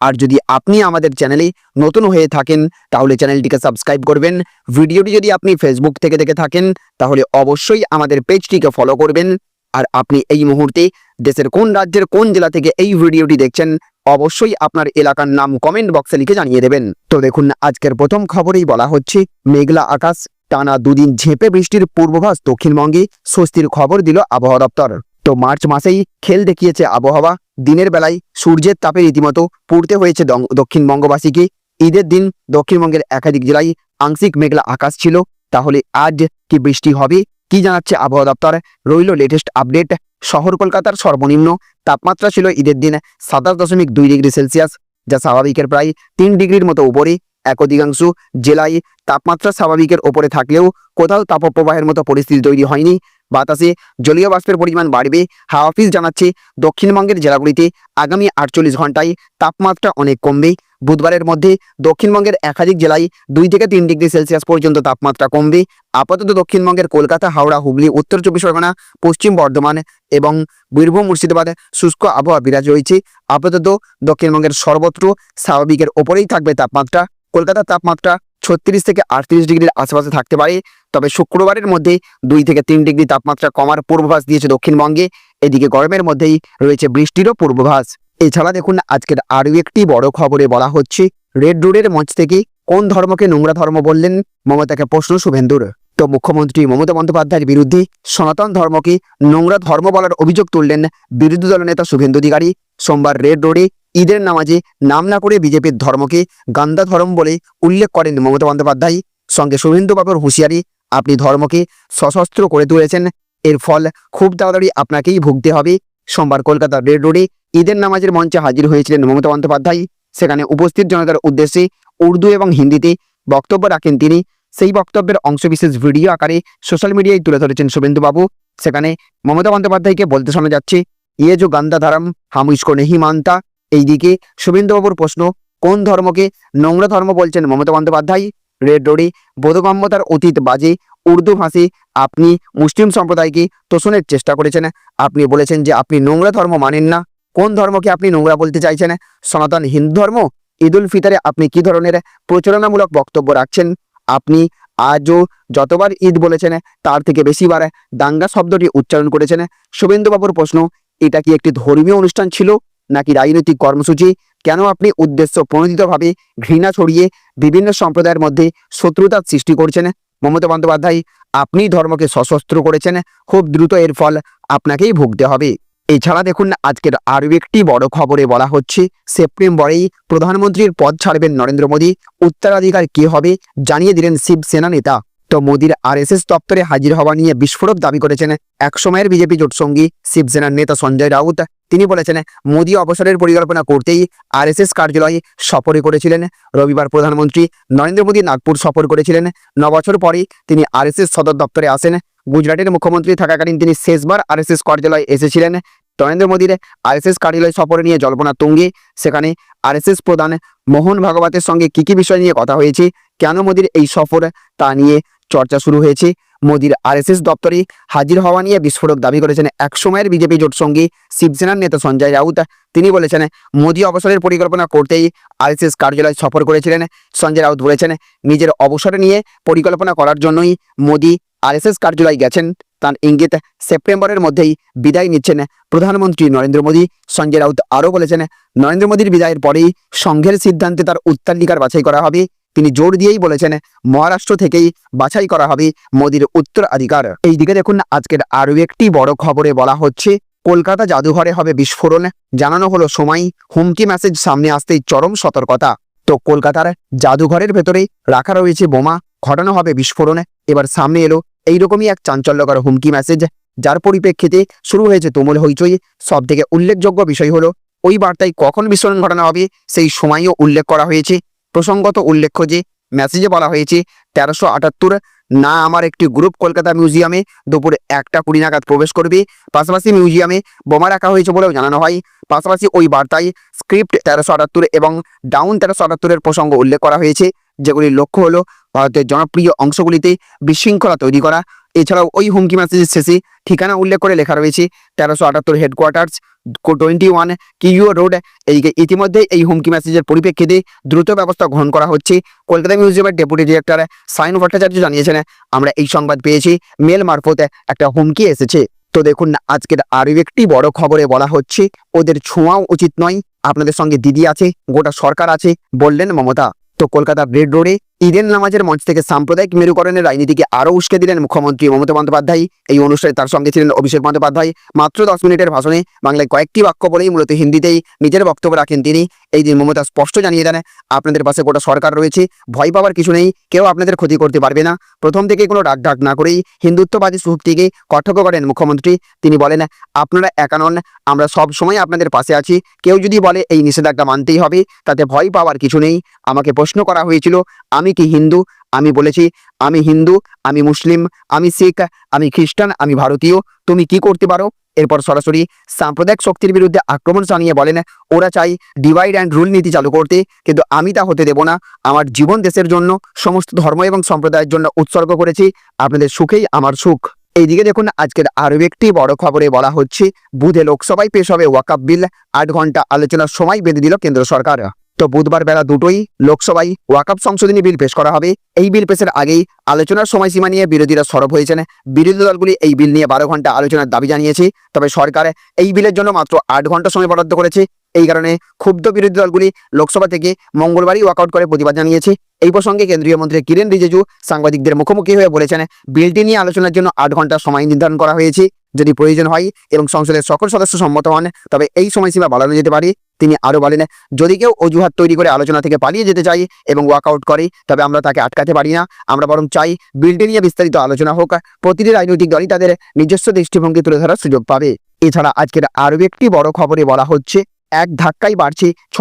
আর যদি আপনি আমাদের চ্যানেলে নতুন হয়ে থাকেন, তাহলে চ্যানেলটিকে সাবস্ক্রাইব করবেন। ভিডিওটি যদি আপনি ফেসবুক থেকে দেখে থাকেন, তাহলে অবশ্যই আমাদের পেজটিকে ফলো করবেন। আর আপনি এই মুহূর্তে দেশের কোন রাজ্যের কোন জেলা থেকে এই ভিডিওটি দেখছেন, অবশ্যই আপনার এলাকার নাম কমেন্ট বক্সে লিখে জানিয়ে দেবেন। তো দেখুন, আজকের প্রথম খবরেই বলা হচ্ছে, মেঘলা আকাশ টানা দুদিন ঝেঁপে বৃষ্টির পূর্বভাস দক্ষিণবঙ্গে স্বস্তির খবর দিল আবহাওয়া দপ্তর। তো মার্চ মাসেই খেল দেখিয়েছে আবহাওয়া। দিনের বেলায় সূর্যের তাপে রীতিমতো পুড়তে হয়েছে দক্ষিণবঙ্গবাসীকে ঈদের দিন দক্ষিণবঙ্গের একাধিক জেলায় আংশিক মেঘলা আকাশ ছিল। তাহলে আজ কি বৃষ্টি হবে? কি জানাচ্ছে আবহাওয়া দপ্তর? রইল লেটেস্ট আপডেট শহর কলকাতার সর্বনিম্ন তাপমাত্রা ছিল ঈদের দিন সাতাশ দশমিক দুই ডিগ্রি সেলসিয়াস, যা স্বাভাবিকের প্রায় তিন ডিগ্রির মতো উপরে। এক অধিকাংশ জেলায় তাপমাত্রা স্বাভাবিকের ওপরে থাকলেও কোথাও তাপপ্রবাহের মতো পরিস্থিতি তৈরি হয়নি। বাতাসে জলীয় বাষ্পের পরিমাণ বাড়বে, হাওয়া অফিস জানাচ্ছে দক্ষিণবঙ্গের জেলাগুলিতে আগামী আটচল্লিশ ঘন্টায় তাপমাত্রা অনেক কমবে। বুধবারের মধ্যে দক্ষিণবঙ্গের একাধিক জেলায় দুই থেকে তিন ডিগ্রি সেলসিয়াস পর্যন্ত তাপমাত্রা কমবে। আপাতত দক্ষিণবঙ্গের কলকাতা, হাওড়া, হুগলি, উত্তর চব্বিশ পরগনা, পশ্চিম বর্ধমান এবং বীরভূম, মুর্শিদাবাদ শুষ্ক আবহাওয়া বিরাজ রয়েছে। আপাতত দক্ষিণবঙ্গের সর্বত্র স্বাভাবিকের ওপরেই থাকবে তাপমাত্রা। কলকাতার তাপমাত্রা ছত্রিশ থেকে আটত্রিশ ডিগ্রির আশেপাশে থাকতে পারে। তবে শুক্রবারের মধ্যে দুই থেকে তিন ডিগ্রি তাপমাত্রা কমার পূর্বাভাস দিয়েছে দক্ষিণবঙ্গে। এদিকে গরমের মধ্যেই রয়েছে বৃষ্টিরও পূর্বাভাস। এছাড়া দেখুন, আজকের আরও একটি বড় খবরে বলা হচ্ছে, রেড রোডের মঞ্চ থেকে কোন ধর্মকে নোংরা ধর্ম বললেন? মমতাকে প্রশ্ন শুভেন্দুর। তো মুখ্যমন্ত্রী মমতা বন্দ্যোপাধ্যায়ের বিরুদ্ধে সনাতন ধর্মকে নোংরা ধর্ম বলার অভিযোগ তুললেন বিরোধী দলনেতা শুভেন্দু অধিকারী। সোমবার রেড রোডে ঈদের নামাজে নাম না করে বিজেপির ধর্মকে গান্দা ধর্ম বলে উল্লেখ করেন মমতা বন্দ্যোপাধ্যায়। সঙ্গে শুভেন্দু বাবুর হুঁশিয়ারি, আপনি ধর্মকে সশস্ত্র করে তুলেছেন। এর ফল খুব তাড়াতাড়ি আপনাকেই ভুগতে হবে। সোমবার কলকাতার রেড রোডে ঈদের নামাজের মঞ্চে হাজির হয়েছিলেন মমতা বন্দ্যোপাধ্যায়। সেখানে উপস্থিত জনতার উদ্দেশ্যে উর্দু এবং হিন্দিতে বক্তব্য রাখেন তিনি। সেই বক্তব্যের অংশবিশেষ ভিডিও আকারে সোশ্যাল মিডিয়ায় তুলে ধরেছেন শুভেন্দুবাবু সেখানে মমতা বন্দ্যোপাধ্যায়কে বলতে শোনা যাচ্ছে ইয়ে যে গান্দা ধারাম, হাম নেহি মানতা। এইদিকে শুভেন্দুবাবুর প্রশ্ন, কোন ধর্মকে নোংরা ধর্ম বলছেন মমতা বন্দ্যোপাধ্যায়? রেড রোডে বোধগম্যতার অতীত বাজে, উর্দু ভাষী আপনি মুসলিম সম্প্রদায়কে তোষণের চেষ্টা করেছেন। আপনি বলেছেন যে আপনি নোংরা ধর্ম মানেন না। কোন ধর্মকে আপনি নোংরা বলতে চাইছেন? সনাতন হিন্দু ধর্ম? ঈদ উল ফিতরে আপনি কি ধরনের প্রচারণামূলক বক্তব্য রাখছেন? আপনি আজও যতবার ঈদ বলেছেন, তার থেকে বেশিবার দাঙ্গা শব্দটি উচ্চারণ করেছেন। শুভেন্দুবাবুর প্রশ্ন, এটা কি একটি ধর্মীয় অনুষ্ঠান ছিল? নাকি রাজনৈতিক কর্মসূচি? কেন আপনি উদ্দেশ্য প্রণোদিতভাবে ঘৃণা ছড়িয়ে বিভিন্ন সম্প্রদায়ের মধ্যে শত্রুতার সৃষ্টি করছেন? মমতা বন্দ্যোপাধ্যায়, আপনি ধর্মকে সশস্ত্র করেছেন। খুব দ্রুত এর ফল আপনাকেই ভুগতে হবে। এছাড়া দেখুন, আজকের আরও একটি বড় খবরে বলা হচ্ছে, সেপ্টেম্বরেই প্রধানমন্ত্রীর পদ ছাড়বেন নরেন্দ্র মোদী। উত্তরাধিকার কে হবে জানিয়ে দিলেন শিবসেনা নেতা। তো মোদীর আরএসএস দপ্তরে হাজির হওয়া নিয়ে বিস্ফোরক দাবি করেছেন একসময়ের বিজেপি জোটসঙ্গী শিবসেনার নেতা সঞ্জয় রাউত। তিনি বলেছেন, মোদী অবসরের পরিকল্পনা করতেই আরএসএস কার্যালয়ে সফরে করেছিলেন। রবিবার প্রধানমন্ত্রী নরেন্দ্র মোদী নাগপুর সফর করেছিলেন। ন বছর পরে তিনি আরএসএস সদর দপ্তরে আসেন। গুজরাটের মুখ্যমন্ত্রী থাকাকালীন তিনি শেষবার আরএসএস কার্যালয়ে এসেছিলেন। নরেন্দ্র মোদীর আরএসএস কার্যালয় সফরে নিয়ে জল্পনা তুঙ্গে। সেখানে আরএসএস প্রধান মোহন ভাগবতের সঙ্গে কি কি বিষয় নিয়ে কথা হয়েছে, কেন মোদীর এই সফর তা নিয়ে চর্চা শুরু হয়েছে। মোদীর আরএসএস দপ্তরে হাজির হওয়া নিয়ে বিস্ফোরক দাবি করেছেন একসময়ের বিজেপি জোট সঙ্গী শিবসেনার নেতা সঞ্জয় রাউত। তিনি বলেছেন, মোদী অবসরের পরিকল্পনা করতেই আরএসএস কার্যালয় সফর করেছিলেন। সঞ্জয় রাউত বলেছেন, নিজের অবসর নিয়ে পরিকল্পনা করার জন্যই মোদী আরএসএস কার্যালয় গেছেন। তার ইঙ্গিত, সেপ্টেম্বরের মধ্যেই বিদায় নিচ্ছেন প্রধানমন্ত্রী নরেন্দ্র মোদী। সঞ্জয় রাউত আরও বলেছেন, নরেন্দ্র মোদীর বিদায়ের পরেই সংঘের সিদ্ধান্তে তার উত্তরাধিকার বাছাই করা হবে। তিনি জোর দিয়েই বলেছেন, মহারাষ্ট্র থেকেই বাছাই করা হবে মোদীর উত্তরাধিকার। এইদিকে দেখুন, আজকের আরও একটি বড় খবরে বলা হচ্ছে, কলকাতা জাদুঘরে হবে বিস্ফোরণ। জানানো হলো সময়, হুমকি মেসেজ সামনে আসতেই চরম সতর্কতা। তো কলকাতার জাদুঘরের ভেতরে রাখা রয়েছে বোমা, ঘটানো হবে বিস্ফোরণ। এবার সামনে এলো এইরকমই এক চাঞ্চল্যকর হুমকি মেসেজ যার পরিপ্রেক্ষিতে শুরু হয়েছে তুমুল হইচই। সব থেকে উল্লেখযোগ্য বিষয় হলো, ওই বার্তায় কখন বিস্ফোরণ ঘটানো হবে, সেই সময়ও উল্লেখ করা হয়েছে। প্রসঙ্গত উল্লেখ্য যে মেসেজে বলা হয়েছে, তেরোশো আটাত্তর, না আমার একটি গ্রুপ কলকাতা মিউজিয়ামে দুপুর একটা কুড়ি নাগাদ প্রবেশ করবে। পাশাপাশি মিউজিয়ামে বোমা রাখা হয়েছে বলেও জানানো হয়। পাশাপাশি ওই বার্তায় স্ক্রিপ্ট তেরোশো আটাত্তর এবং ডাউন তেরোশো আটাত্তরের প্রসঙ্গ উল্লেখ করা হয়েছে, যেগুলির লক্ষ্য হলো ভারতের জনপ্রিয় অংশগুলিতে বিশৃঙ্খলা তৈরি করা এছাড়াও ওই হুমকি মেসেজের শেষে ঠিকানা উল্লেখ করে লেখা রয়েছে, তেরোশো আটাত্তর headquarters twenty one Q road. এইদিকে ইতিমধ্যে এই হুমকি মেসেজের পরিপ্রেক্ষিতে দ্রুত ব্যবস্থা গ্রহণ করা হচ্ছে। কলকাতা মিউজিয়ামের ডেপুটি ডিরেক্টর সাইন ভট্টাচার্য জানিয়েছেন, আমরা এই সংবাদ পেয়েছি। মেল মারফতে একটা হুমকি এসেছে। তো দেখুন, আজকের আরও একটি বড় খবরে বলা হচ্ছে, ওদের ছোঁয়াও উচিত নয়। আপনাদের সঙ্গে দিদি আছে, গোটা সরকার আছে, বললেন মমতা। তো কলকাতার রেড রোডে ঈদের নামাজের মঞ্চ থেকে সাম্প্রদায়িক মেরুকরণের রাজনীতিকে আরও উস্কে দিলেন মুখ্যমন্ত্রী মমতা বন্দ্যোপাধ্যায়। এই অনুষ্ঠানে তার সঙ্গে ছিলেন অভিষেক বন্দ্যোপাধ্যায়। মাত্র দশ মিনিটের ভাষণে বাংলায় কয়েকটি বাক্য বলেই মূলত হিন্দিতেই নিজের বক্তব্য রাখেন তিনি। এই দিন মমতা স্পষ্ট জানিয়ে দেন, আপনাদের পাশে গোটা সরকার রয়েছে, ভয় পাওয়ার কিছু নেই, কেউ আপনাদের ক্ষতি করতে পারবে না। প্রথম থেকে কোনো ডাক ডাক না করেই হিন্দুত্ববাদী শক্তিকে কটাক্ষ করেন মুখ্যমন্ত্রী। তিনি বলেন, আপনারা একা নন, আমরা সব সময় আপনাদের পাশে আছি। কেউ যদি বলে এই নিষেধাজ্ঞা মানতেই হবে, তাতে ভয় পাওয়ার কিছু নেই। আমাকে প্রশ্ন করা হয়েছিল, আমি কি হিন্দু? আমি বলেছি, আমি হিন্দু, আমি মুসলিম, আমি শিখ, আমি খ্রিস্টান, আমি ভারতীয়, তুমি কি করতে পারো? এরপর সরাসরি সাম্প্রদায়িক শক্তির বিরুদ্ধে আক্রমণ জানিয়ে বলেন, ওরা চাই ডিভাইড অ্যান্ড রুল নীতি চালু করতে, কিন্তু আমি তা হতে দেব না। আমার জীবন দেশের জন্য, সমস্ত ধর্ম এবং সম্প্রদায়ের জন্য উৎসর্গ করেছি। আপনাদের সুখেই আমার সুখ। এইদিকে দেখুন, আজকের আরও একটি বড় খবরে বলা হচ্ছে, বুধে লোকসভায় পেশ হবে ওয়াকাপ বিল। আট ঘণ্টা আলোচনার সময় বেঁধে দিল কেন্দ্র সরকার। তো বুধবার বেলা দুটোই লোকসভায় ওয়াকাপ সংশোধনী বিল পেশ করা হবে। এই বিল পেশের আগেই আলোচনার সময়সীমা নিয়ে বিরোধীরা সরব হয়েছেন। বিরোধী দলগুলি এই বিল নিয়ে বারো ঘণ্টা আলোচনার দাবি জানিয়েছে। তবে সরকার এই বিলের জন্য মাত্র আট ঘণ্টা সময় বরাদ্দ করেছে। এই কারণে ক্ষুব্ধ বিরোধী দলগুলি লোকসভা থেকে মঙ্গলবারই ওয়াকআউট করে প্রতিবাদ জানিয়েছে। এই প্রসঙ্গে কেন্দ্রীয় মন্ত্রী কিরেন রিজিজু সাংবাদিকদের মুখোমুখি হয়ে বলেছেন, বিলটি নিয়ে আলোচনার জন্য আট ঘণ্টা সময় নির্ধারণ করা হয়েছে। যদি প্রয়োজন হয় এবং সংসদের সকল সদস্য সম্মত হন, তবে এই সময়সীমা বাড়ানো যেতে পারে। তিনি আরও বলেন, যদি কেউ অজুহাত তৈরি করে আলোচনা থেকে পালিয়ে যেতে চাই এবং ওয়াকআউট করে, তবে আমরা তাকে আটকাতে পারি না। আমরা বরং চাই বিলটি নিয়ে বিস্তারিত আলোচনা হোক। প্রতিটি রাজনৈতিক দলই তাদের নিজস্ব দৃষ্টিভঙ্গি তুলে ধরার সুযোগ পাবে। এছাড়া আজকের আরও একটি বড় খবরে বলা হচ্ছে, এক ধাক্কায় বাড়ছে ছ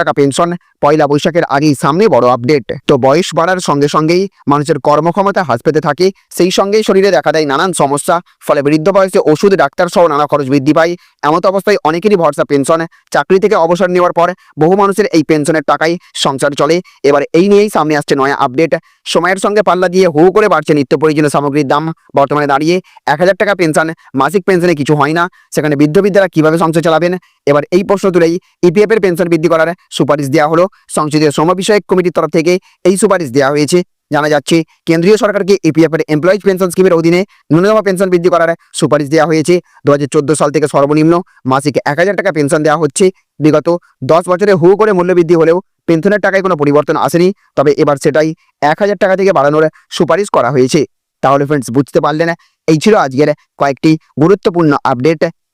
টাকা পেনশন পয়লা বৈশাখের আগেই সামনে বড় আপডেট তো বয়স বাড়ার সঙ্গে সঙ্গেই মানুষের কর্মক্ষমতা হ্রাস পেতে থাকে, সেই সঙ্গেই শরীরে দেখা দেয় নানান সমস্যা। ফলে বৃদ্ধ বয়সে ওষুধ, ডাক্তার সহ নানা খরচ বৃদ্ধি পায়। এমত অবস্থায় অনেকেরই ভরসা পেনশন চাকরি থেকে অবসর নেওয়ার পর বহু মানুষের এই পেনশনের টাকায় সংসার চলে। এবার এই নিয়েই সামনে আসছে নয়া আপডেট সময়ের সঙ্গে পাল্লা দিয়ে হু করে বাড়ছে নিত্য প্রয়োজনীয় সামগ্রীর দাম। বর্তমানে দাঁড়িয়ে এক হাজার টাকা পেনশন মাসিক পেনশনে কিছু হয় না। সেখানে বৃদ্ধ বৃদ্ধারা কীভাবে সংসার চালাবেন? এবার এই প্রশ্ন তুলেই ইপিএফ এর পেনশন বৃদ্ধি করার সুপারিশ দেওয়া হলো। সংসদীয় শ্রম বিষয়ক কমিটির তরফ থেকে এই সুপারিশ দেওয়া হয়েছে। জানা যাচ্ছে, কেন্দ্রীয় সরকারকে ইপিএফ এর এমপ্লয়িজ পেনশন স্কিমের অধীনে ন্যূনতম পেনশন বৃদ্ধি করার সুপারিশ দেওয়া হয়েছে। দুহাজার চোদ্দ সাল থেকে সর্বনিম্ন মাসিক এক হাজার টাকা পেনশন দেওয়া হচ্ছে। বিগত দশ বছরে হু করে মূল্যবৃদ্ধি হলেও পেনশনের টাকায় কোনো পরিবর্তন আসেনি। তবে এবার সেটাই এক হাজার টাকা থেকে বাড়ানোর সুপারিশ করা হয়েছে। তাহলে ফ্রেন্ডস বুঝতে পারলেন? এই ছিল আজকের কয়েকটি গুরুত্বপূর্ণ আপডেট